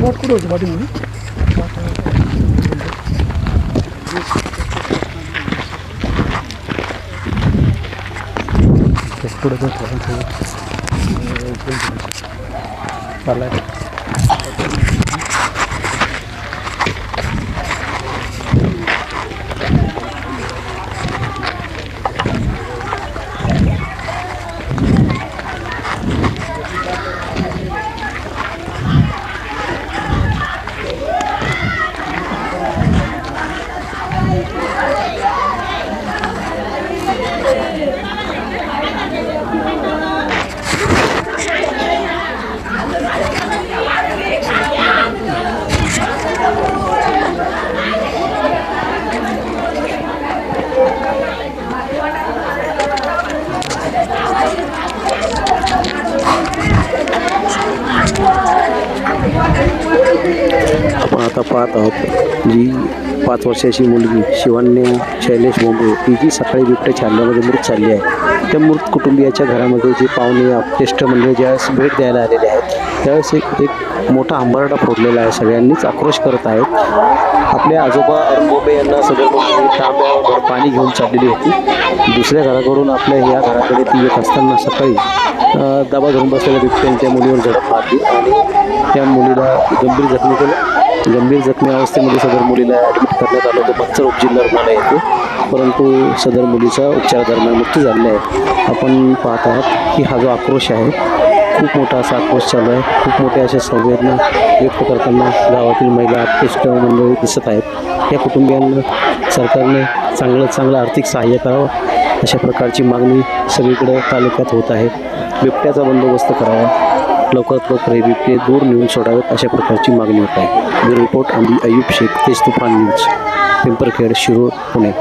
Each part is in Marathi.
प्लॉट कुठं होते पाठीमध्ये आपण आता पाहत आहोत जी पाच वर्षाची मुलगी शिवान्य शैलेश बोंबळे ती जी सकाळी बिबट्याच्या हल्ल्यामध्ये मृत चालली आहे त्या मृत कुटुंबियाच्या घरामध्ये जे पाहुणे ज्येष्ठ मंडळी ज्यावेळेस भेट द्यायला आलेले आहेत त्यावेळेस एक एक मोठा हंबरडा फोडलेला आहे सगळ्यांनीच आक्रोश करत आहेत. आपल्या आजोबा अरुण यांना सगळं तांब्यावर पाणी घेऊन चाललेली होती. दुसऱ्या घराकडून आपल्या या घराकडे ती येत असताना सकाळी दबा धरून बसलेल्या बिबट्याने त्या मुलीवर झडप मारली आणि त्या मुलीला गंभीर जखमी केलं. गंभीर जखमी अवस्थेमध्ये सदर मुलीला ॲडमिट करण्यात आलं होतं. बच्चर उपजिल्हा रुग्णालय येथे. परंतु सदर मुलीचा उपचारादरम्यान मृत्यू झालेला आहे. आपण पाहत आहात की हा जो आक्रोश आहे खूप मोठा असा आक्रोश चालू आहे. खूप मोठ्या अशा संवेदना व्यक्त करताना गावातील महिला ज्येष्ठ मंडळी दिसत आहेत. या कुटुंबियांना सरकारने चांगलं चांगलं आर्थिक सहाय्य करावं अशा प्रकारची मागणी सगळीकडे तालुक्यात होत आहे. बिबट्याचा बंदोबस्त करावा. लवकरात लवकर हे बिबटे दूर नेऊन सोडावेत अशा प्रकारची मागणी होत आहे. ब्युरो रिपोर्ट आम्ही अय्यूब शेख तेज तुफान न्यूज पिंपरखेड शिरूर पुणे.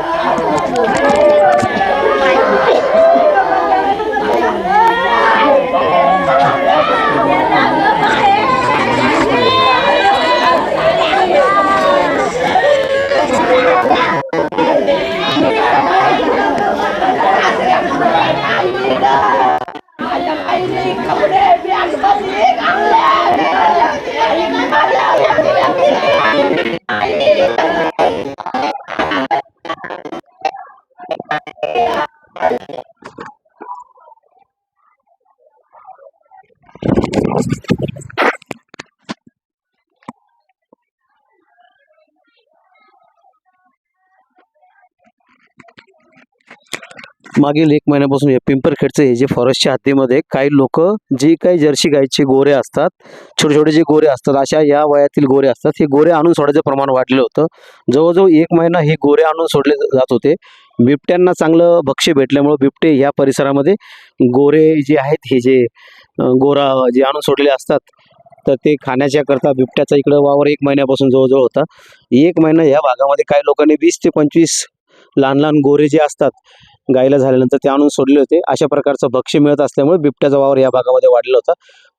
मागील एक महिन्यापासून हे पिंपरखेडचे हे जे फॉरेस्टच्या हद्दीमध्ये काही लोक जे काही जर्सी गायचे गोरे असतात छोटे छोटे जे गोरे असतात अशा या वयातील गोरे असतात हे गोरे आणून सोडायचं प्रमाण वाढलेलं होतं. जवळजवळ एक महिना हे गोरे आणून सोडले जात होते. बिबट्यांना चांगलं भक्ष्य भेटल्यामुळं बिबटे ह्या परिसरामध्ये गोरे जे आहेत हे जे गोरा जे आणून सोडलेले असतात तर ते खाण्याच्या करता बिबट्याचा इकडं वावर एक महिन्यापासून जवळजवळ होता. एक महिना या भागामध्ये काही लोकांनी वीस ते पंचवीस लहान लहान गोरे जे असतात गायला झाल्यानंतर ते आणून सोडले होते. अशा प्रकारचं भक्ष्य मिळत असल्यामुळे बिबट्याचा वावर या भागामध्ये वाढलेला होता.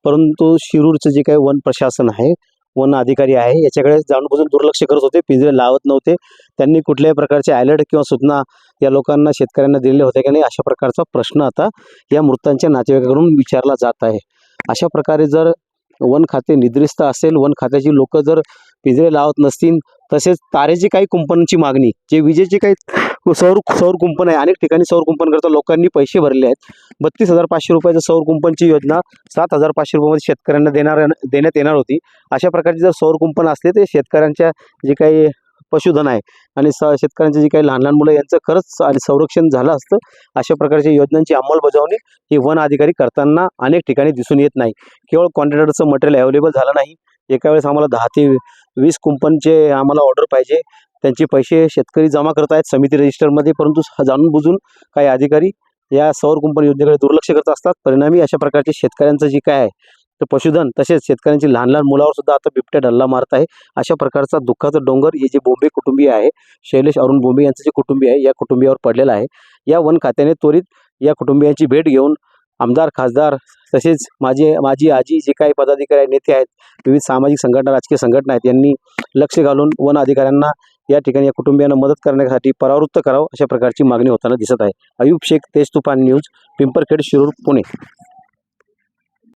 परंतु शिरूरचं जे काही वन प्रशासन आहे वन अधिकारी आहे याच्याकडे जाणूनपासून दुर्लक्ष करत होते. पिंजरे लावत नव्हते. त्यांनी कुठल्याही प्रकारचे अलर्ट किंवा सूचना या लोकांना शेतकऱ्यांना दिलेल्या होत्या की नाही अशा प्रकारचा प्रश्न आता या मृतांच्या नातेवाईकाकडून विचारला जात आहे. अशा प्रकारे जर वन खाते निद्रिस्त असेल वन खात्याची लोक जर पिंजरे लावत नसतील तसेच तारेची काही कुंपणांची मागणी जे विजेचे काही सौर सौर कुंपण आहे अनेक ठिकाणी सौर कुंपण करता लोकांनी पैसे भरले आहेत. बत्तीस हजार पाचशे रुपयाचं सौर कुंपणची योजना सात हजार पाचशे रुपयामध्ये शेतकऱ्यांना देणार देण्यात येणार होती. अशा प्रकारचे जर सौर कुंपण असले ते शेतकऱ्यांच्या जे काही पशुधन आहे. आणि स शेतकऱ्यांचे जे काही लहान लहान मुलं यांचं खरंच आणि संरक्षण झालं असतं अशा प्रकारच्या योजनांची अंमलबजावणी ही वन अधिकारी करताना अनेक ठिकाणी दिसून येत नाही. केवळ कॉन्ट्रॅक्टरचं मटेरियल अवेलेबल झालं नाही. एका वेळेस आम्हाला दहा ते वीस कुंपनचे आम्हाला ऑर्डर पाहिजे. त्यांचे पैसे शेतकरी जमा करत आहेत समिती रजिस्टरमध्ये परंतु जाणून बुजून काही अधिकारी या सौर कुंपण योजनेकडे दुर्लक्ष करत असतात. परिणामी अशा प्रकारचे शेतकऱ्यांचं जे काय आहे तर पशुधन तसेच शेतकऱ्यांची लहान लहान मुलावर सुद्धा आता बिबट्या डल्ला मारत आहे. अशा प्रकारचा दुःखाचा डोंगर हे जे बोंबे कुटुंबीय आहे शैलेश अरुण बोंबे यांचं जे कुटुंबीय आहे या कुटुंबियावर पडलेला आहे. या वन खात्याने त्वरित या कुटुंबियांची भेट घेऊन आमदार खासदार तसेच माझे माझी आजी जे काही पदाधिकारी नेते आहेत विविध सामाजिक संघटना राजकीय संघटना आहेत यांनी लक्ष घालून वन अधिकाऱ्यांना या ठिकाणी या कुटुंबियांना मदत करण्यासाठी परावृत्त करावं अशा प्रकारची मागणी होताना दिसत आहे. अयूब शेख तेज तुफान न्यूज पिंपरखेड शिरूर पुणे.